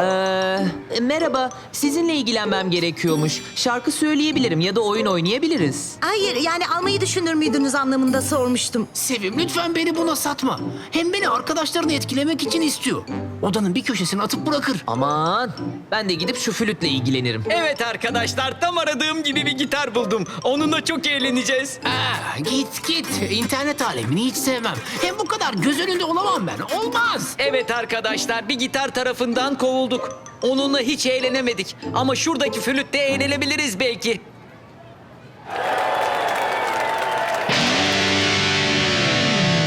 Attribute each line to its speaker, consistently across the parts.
Speaker 1: Ee, merhaba, sizinle ilgilenmem gerekiyormuş. Şarkı söyleyebilirim ya da oyun oynayabiliriz.
Speaker 2: Hayır, yani almayı düşünür müydünüz anlamında sormuştum.
Speaker 3: Sevim lütfen beni buna satma. Hem beni arkadaşlarını etkilemek için istiyor. Odanın bir köşesine atıp bırakır.
Speaker 1: Aman, ben de gidip şu flütle ilgilenirim.
Speaker 4: Evet arkadaşlar tam aradığım gibi bir gitar buldum. Onunla çok eğleneceğiz.
Speaker 3: Aa, git git. İnternet alemini hiç sevmem. Hem bu kadar göz önünde olamam ben. Olmaz.
Speaker 4: Evet arkadaşlar bir gitar tarafından kovulduk. Onunla hiç eğlenemedik. Ama şuradaki flütte eğlenebiliriz belki.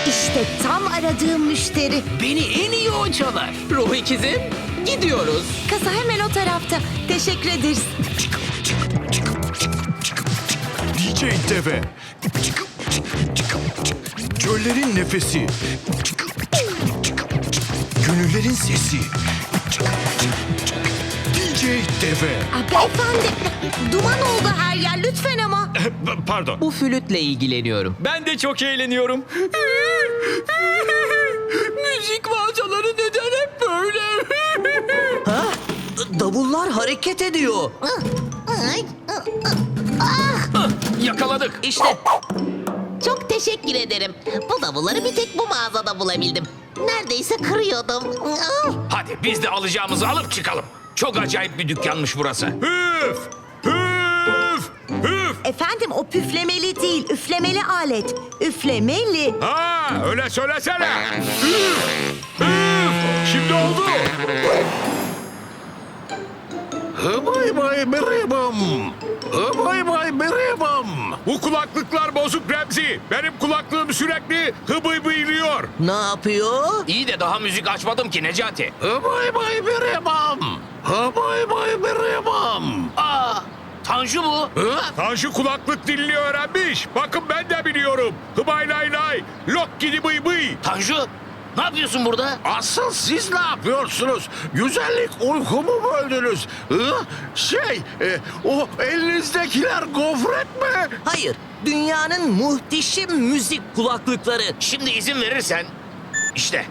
Speaker 2: İşte tam aradığım müşteri.
Speaker 3: Beni en iyi o çalar.
Speaker 1: Ruh ikizim, gidiyoruz.
Speaker 2: Kasa hemen o tarafta. Teşekkür ederiz.
Speaker 5: DJ Deve. Çöllerin nefesi. Gönüllerin sesi. DJ Deve.
Speaker 2: Aa, beyefendi, duman oldu her yer lütfen ama.
Speaker 5: Pardon.
Speaker 1: Bu flütle ilgileniyorum.
Speaker 4: Ben de çok eğleniyorum.
Speaker 1: Müzik mağazaları neden hep böyle? ha? Davullar hareket ediyor.
Speaker 3: Yakaladık.
Speaker 1: İşte
Speaker 6: Çok teşekkür ederim. Bu davulları bir tek bu mağazada bulabildim. Neredeyse kırıyordum. Ah!
Speaker 7: Hadi biz de alacağımızı alıp çıkalım. Çok acayip bir dükkanmış burası. Hüf! Hüf! Hüf!
Speaker 2: Efendim o püflemeli değil, üflemeli alet. Üflemeli.
Speaker 7: Ha öyle söylesene. Hüf! Hüf! Şimdi oldu. Hıbay bay biribim. Hıbay bay biribim. Bu kulaklıklar bozuk Remzi. Benim kulaklığım sürekli hıbıy bıylıyor.
Speaker 1: ne yapıyor?
Speaker 7: İyi de daha müzik açmadım ki Necati. Hıbay bay biribim. Hıbay bay biribim. Aa, Tanju mu? Tanju kulaklık dilini öğrenmiş. Bakın ben de biliyorum. Hıbay lay lay. Lok gidi bıy bıy.
Speaker 3: Tanju ne yapıyorsun burada?
Speaker 8: Asıl siz ne yapıyorsunuz? Güzellik uykumu böldünüz. Hı? Şey, e, o elinizdekiler gofret mi?
Speaker 1: Hayır, dünyanın muhteşem müzik kulaklıkları.
Speaker 7: Şimdi izin verirsen. işte.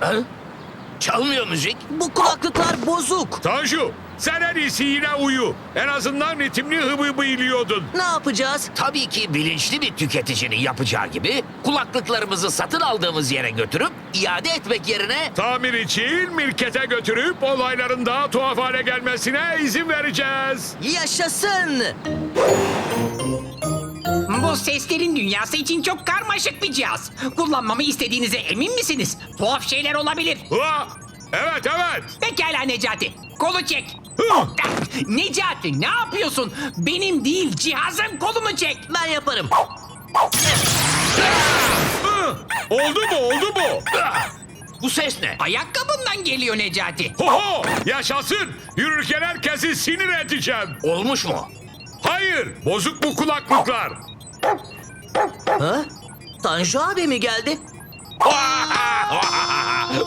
Speaker 7: Ha? Çalmıyor müzik.
Speaker 1: Bu kulaklıklar bozuk.
Speaker 7: Tanju sen en iyisi yine uyu. En azından ritimli hıbı bıylıyordun.
Speaker 1: Ne yapacağız?
Speaker 7: Tabii ki bilinçli bir tüketicinin yapacağı gibi kulaklıklarımızı satın aldığımız yere götürüp iade etmek yerine
Speaker 8: Tamir için mirkete götürüp olayların daha tuhaf hale gelmesine izin vereceğiz.
Speaker 1: Yaşasın!
Speaker 9: Bu seslerin dünyası için çok karmaşık bir cihaz. Kullanmamı istediğinize emin misiniz? Tuhaf şeyler olabilir.
Speaker 8: Ha, evet evet.
Speaker 9: Pekala Necati. Kolu çek. Necati ne yapıyorsun? Benim değil cihazın kolunu çek.
Speaker 1: Ben yaparım.
Speaker 8: Oldu mu oldu mu?
Speaker 7: bu ses ne?
Speaker 9: Ayakkabından geliyor Necati.
Speaker 8: Hoho yaşasın. Yürürken herkesi sinir edeceğim.
Speaker 7: Olmuş mu?
Speaker 8: Hayır bozuk bu kulaklıklar.
Speaker 1: Ha? Tanju abi mi geldi?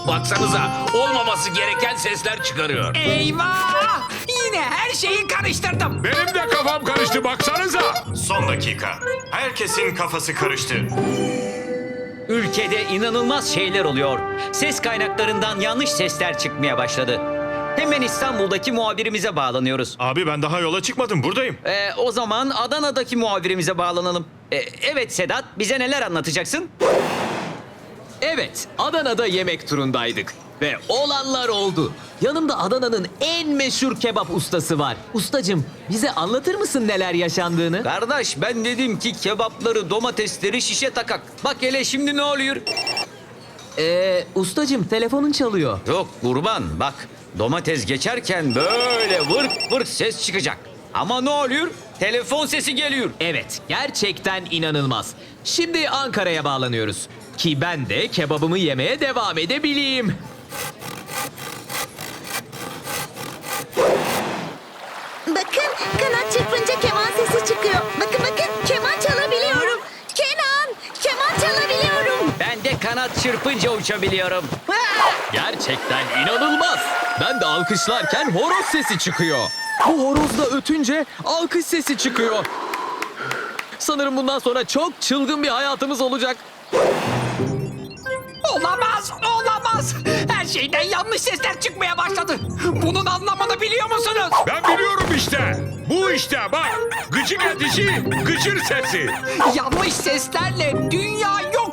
Speaker 7: Baksanıza olmaması gereken sesler çıkarıyor.
Speaker 9: Eyvah! Yine her şeyi karıştırdım.
Speaker 8: Benim de kafam karıştı baksanıza.
Speaker 10: Son dakika. Herkesin kafası karıştı.
Speaker 4: Ülkede inanılmaz şeyler oluyor. Ses kaynaklarından yanlış sesler çıkmaya başladı. Hemen İstanbul'daki muhabirimize bağlanıyoruz.
Speaker 10: Abi ben daha yola çıkmadım buradayım.
Speaker 4: Ee, o zaman Adana'daki muhabirimize bağlanalım. Ee, evet Sedat, bize neler anlatacaksın?
Speaker 11: Evet, Adana'da yemek turundaydık. Ve olanlar oldu. Yanımda Adana'nın en meşhur kebap ustası var. Ustacım, bize anlatır mısın neler yaşandığını?
Speaker 4: Kardeş ben dedim ki kebapları, domatesleri şişe takak. Bak hele şimdi ne oluyor?
Speaker 11: Ee, ustacım telefonun çalıyor.
Speaker 4: Yok kurban bak domates geçerken böyle vırk vırk ses çıkacak. Ama ne oluyor? Telefon sesi geliyor.
Speaker 11: Evet, gerçekten inanılmaz. Şimdi Ankara'ya bağlanıyoruz. Ki ben de kebabımı yemeye devam edebileyim.
Speaker 2: Kanat çırpınca
Speaker 4: uçabiliyorum.
Speaker 11: Gerçekten inanılmaz. Ben de alkışlarken horoz sesi çıkıyor. Bu horoz da ötünce alkış sesi çıkıyor. Sanırım bundan sonra çok çılgın bir hayatımız olacak.
Speaker 9: Olamaz, olamaz. Her şeyden yanlış sesler çıkmaya başladı. Bunun anlamını biliyor musunuz?
Speaker 5: Ben biliyorum işte. Bu işte bak. Gıcık edici gıcır sesi.
Speaker 9: Yanlış seslerle dünya yok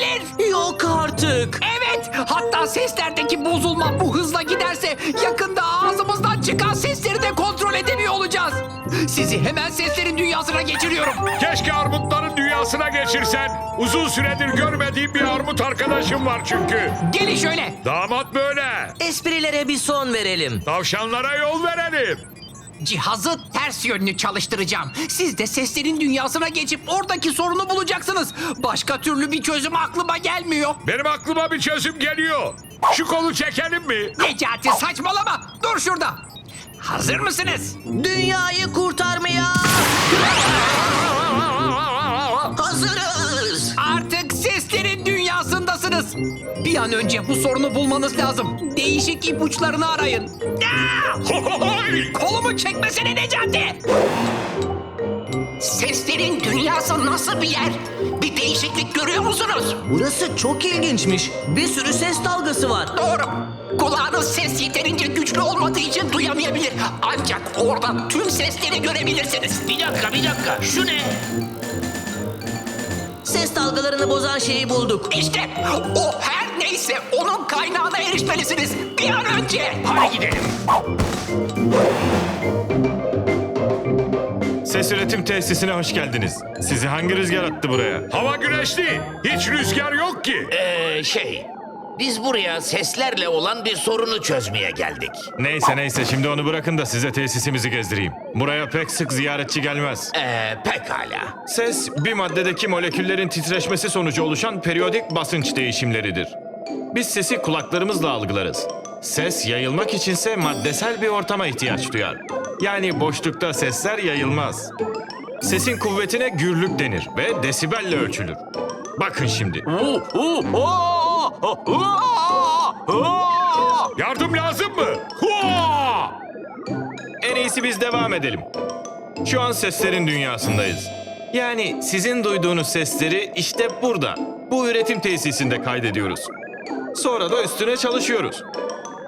Speaker 9: olabilir.
Speaker 1: Yok artık.
Speaker 9: Evet, hatta seslerdeki bozulma bu hızla giderse yakında ağzımızdan çıkan sesleri de kontrol edemiyor olacağız. Sizi hemen seslerin dünyasına geçiriyorum.
Speaker 5: Keşke armutların dünyasına geçirsen. Uzun süredir görmediğim bir armut arkadaşım var çünkü.
Speaker 9: Gelin şöyle.
Speaker 5: Damat böyle.
Speaker 1: Esprilere bir son verelim.
Speaker 5: Tavşanlara yol verelim.
Speaker 9: Cihazı ters yönlü çalıştıracağım. Siz de seslerin dünyasına geçip oradaki sorunu bulacaksınız. Başka türlü bir çözüm aklıma gelmiyor.
Speaker 5: Benim aklıma bir çözüm geliyor. Şu kolu çekelim mi?
Speaker 9: Necati saçmalama. Dur şurada. Hazır mısınız?
Speaker 1: Dünyayı kurtarmaya hazırız.
Speaker 9: Artık. Bir an önce bu sorunu bulmanız lazım. Değişik ipuçlarını arayın. Kolumu çekmesene Necati. Seslerin dünyası nasıl bir yer? Bir değişiklik görüyor musunuz?
Speaker 1: Burası çok ilginçmiş. Bir sürü ses dalgası var.
Speaker 9: Doğru. Kulağınız ses yeterince güçlü olmadığı için duyamayabilir. Ancak oradan tüm sesleri görebilirsiniz. Bir dakika, bir dakika. Şu ne?
Speaker 1: Ses dalgalarını bozan şeyi bulduk.
Speaker 9: İşte o her neyse onun kaynağına erişmelisiniz. Bir an önce. Hadi gidelim.
Speaker 10: Ses üretim tesisine hoş geldiniz. Sizi hangi rüzgar attı buraya?
Speaker 5: Hava güneşli. Hiç rüzgar yok ki.
Speaker 7: Ee, şey, biz buraya seslerle olan bir sorunu çözmeye geldik.
Speaker 10: Neyse neyse şimdi onu bırakın da size tesisimizi gezdireyim. Buraya pek sık ziyaretçi gelmez.
Speaker 7: Ee, pekala.
Speaker 10: Ses bir maddedeki moleküllerin titreşmesi sonucu oluşan periyodik basınç değişimleridir. Biz sesi kulaklarımızla algılarız. Ses yayılmak içinse maddesel bir ortama ihtiyaç duyar. Yani boşlukta sesler yayılmaz. Sesin kuvvetine gürlük denir ve desibelle ölçülür. Bakın şimdi.
Speaker 5: Yardım lazım mı?
Speaker 10: En iyisi biz devam edelim. Şu an seslerin dünyasındayız. Yani sizin duyduğunuz sesleri işte burada, bu üretim tesisinde kaydediyoruz. Sonra da üstüne çalışıyoruz.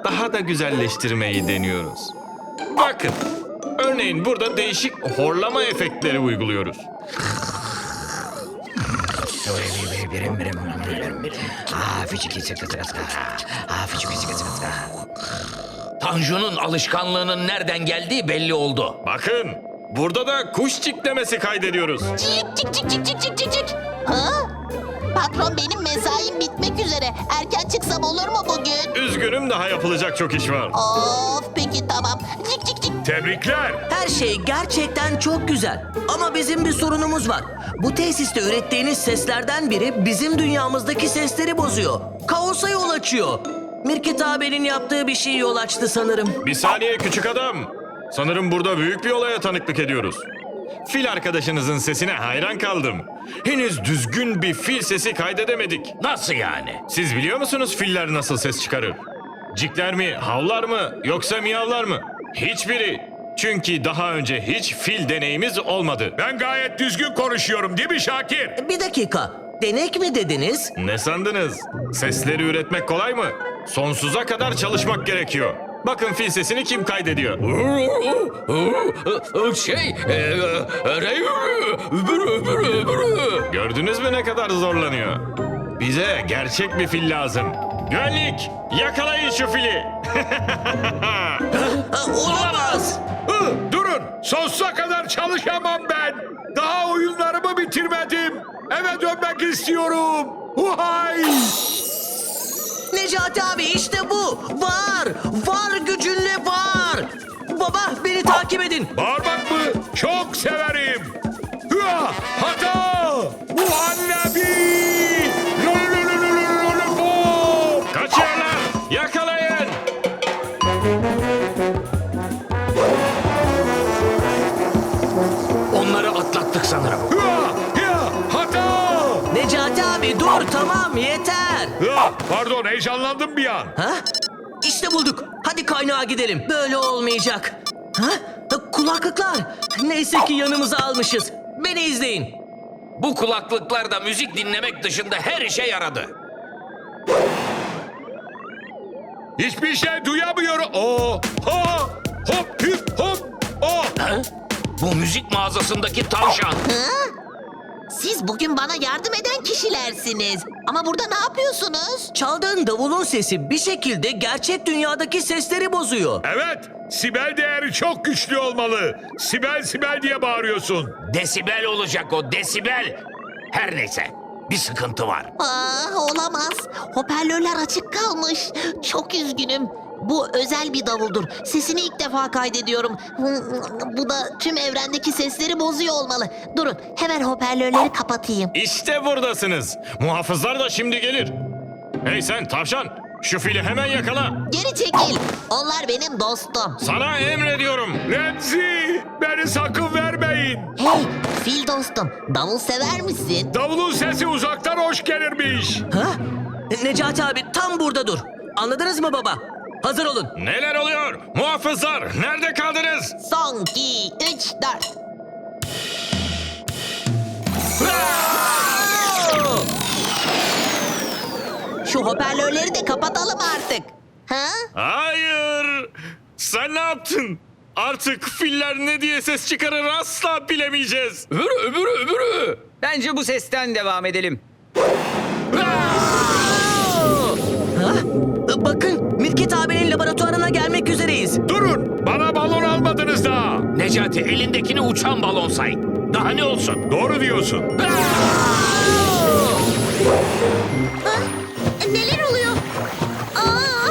Speaker 10: Daha da güzelleştirmeyi deniyoruz. Bakın, örneğin burada değişik horlama efektleri uyguluyoruz.
Speaker 7: Tanju'nun alışkanlığının nereden geldiği belli oldu.
Speaker 10: Bakın, burada da kuş çiklemesi kaydediyoruz.
Speaker 6: Cik cik cik cik cik cik cik cik. Ha? Patron benim mesaim bitmek üzere. Erken çıksam olur mu bugün?
Speaker 10: Üzgünüm daha yapılacak çok iş var.
Speaker 6: Of peki tamam. Cik cik.
Speaker 5: Tebrikler.
Speaker 1: Her şey gerçekten çok güzel. Ama bizim bir sorunumuz var. Bu tesiste ürettiğiniz seslerden biri bizim dünyamızdaki sesleri bozuyor. Kaosa yol açıyor. Mirket abinin yaptığı bir şey yol açtı sanırım.
Speaker 10: Bir saniye küçük adam. Sanırım burada büyük bir olaya tanıklık ediyoruz. Fil arkadaşınızın sesine hayran kaldım. Henüz düzgün bir fil sesi kaydedemedik.
Speaker 7: Nasıl yani?
Speaker 10: Siz biliyor musunuz filler nasıl ses çıkarır? Cikler mi, havlar mı, yoksa miyavlar mı? Hiçbiri. Çünkü daha önce hiç fil deneyimiz olmadı.
Speaker 5: Ben gayet düzgün konuşuyorum değil mi Şakir?
Speaker 1: Bir dakika. Denek mi dediniz?
Speaker 10: Ne sandınız? Sesleri üretmek kolay mı? Sonsuza kadar çalışmak gerekiyor. Bakın fil sesini kim kaydediyor?
Speaker 7: Şey,
Speaker 10: Gördünüz mü ne kadar zorlanıyor? Bize gerçek bir fil lazım. Güvenlik, yakalayın şu fili.
Speaker 1: Ha, olamaz.
Speaker 5: Hı, durun. Sonsuza kadar çalışamam ben. Daha oyunlarımı bitirmedim. Eve dönmek istiyorum. Huhay!
Speaker 1: Necati abi işte bu. Var. Var gücünle var. Baba beni takip edin.
Speaker 5: Bağırmak
Speaker 1: Dur tamam yeter.
Speaker 5: Hıa! Pardon heyecanlandım bir an.
Speaker 1: Ha? İşte bulduk. Hadi kaynağa gidelim. Böyle olmayacak. Ha? Ha, Kulaklıklar. Neyse ki yanımıza almışız. Beni izleyin.
Speaker 7: Bu kulaklıklar da müzik dinlemek dışında her işe yaradı.
Speaker 5: Hiçbir şey duyamıyorum. Oo, ha, hop, hüp, hop. Oh.
Speaker 7: Bu müzik mağazasındaki tavşan.
Speaker 6: Siz bugün bana yardım eden kişilersiniz. Ama burada ne yapıyorsunuz?
Speaker 1: Çaldığın davulun sesi bir şekilde gerçek dünyadaki sesleri bozuyor.
Speaker 5: Evet, Sibel değeri çok güçlü olmalı. Sibel, Sibel diye bağırıyorsun.
Speaker 7: Desibel olacak o desibel. Her neyse bir sıkıntı var.
Speaker 6: Aa, Ah, olamaz. Hoparlörler açık kalmış. Çok üzgünüm. Bu özel bir davuldur. Sesini ilk defa kaydediyorum. Bu da tüm evrendeki sesleri bozuyor olmalı. Durun, hemen hoparlörleri kapatayım.
Speaker 10: İşte buradasınız. Muhafızlar da şimdi gelir. Hey sen tavşan, şu fili hemen yakala.
Speaker 6: Geri çekil. Onlar benim dostum.
Speaker 10: Sana emrediyorum.
Speaker 5: Remzi, beni sakın vermeyin.
Speaker 6: Hey, fil dostum. Davul sever misin?
Speaker 5: Davulun sesi uzaktan hoş gelirmiş.
Speaker 1: Ha? Necati abi tam burada dur. Anladınız mı baba? Hazır olun.
Speaker 10: Neler oluyor? Muhafızlar, nerede kaldınız?
Speaker 6: Son, iki, üç, dört. Şu hoparlörleri de kapatalım artık. Ha?
Speaker 10: Hayır. Sen ne yaptın? Artık filler ne diye ses çıkarır asla bilemeyeceğiz.
Speaker 4: Öbürü öbürü öbürü. Bence bu sesten devam edelim.
Speaker 1: Mirket abinin laboratuvarına gelmek üzereyiz.
Speaker 5: Durun, bana balon almadınız daha.
Speaker 7: Necati elindekini uçan balon say. Daha ne olsun?
Speaker 5: Doğru diyorsun.
Speaker 2: Neler oluyor? Aa!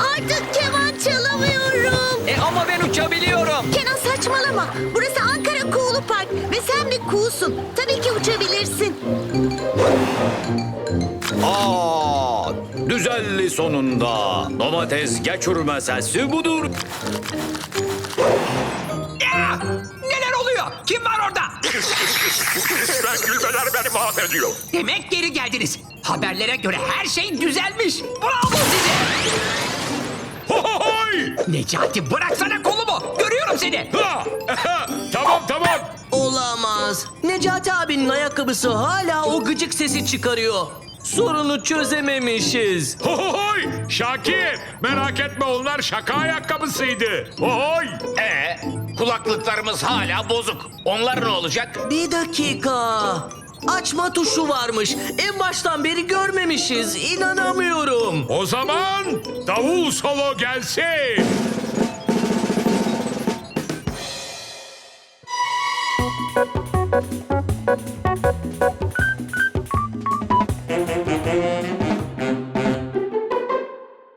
Speaker 2: Artık keman çalamıyorum.
Speaker 4: E ama ben uçabiliyorum.
Speaker 2: Kenan saçmalama. Burası Ankara Kuğulu Park ve sen bir kuğusun. Tabii ki uçabilirsin.
Speaker 4: Aa, düzelli sonunda. Domates geçürme sesi budur.
Speaker 9: Ya! Neler oluyor? Kim var orada?
Speaker 7: Ben gülmeler beni mahvediyor.
Speaker 9: Demek geri geldiniz. Haberlere göre her şey düzelmiş. Bravo size.
Speaker 5: Hohohoy!
Speaker 9: Necati bıraksana kolumu. Görüyorum seni.
Speaker 5: Ha! tamam tamam.
Speaker 1: Olamaz. Necati abinin ayakkabısı hala o gıcık sesi çıkarıyor. Sorunu çözememişiz.
Speaker 5: Hohohoy! Şakir, merak etme onlar şaka ayakkabısıydı. Hohoy!
Speaker 7: Ee, kulaklıklarımız hala bozuk. Onlar ne olacak?
Speaker 1: Bir dakika. Açma tuşu varmış. En baştan beri görmemişiz. İnanamıyorum.
Speaker 5: O zaman davul solo gelsin.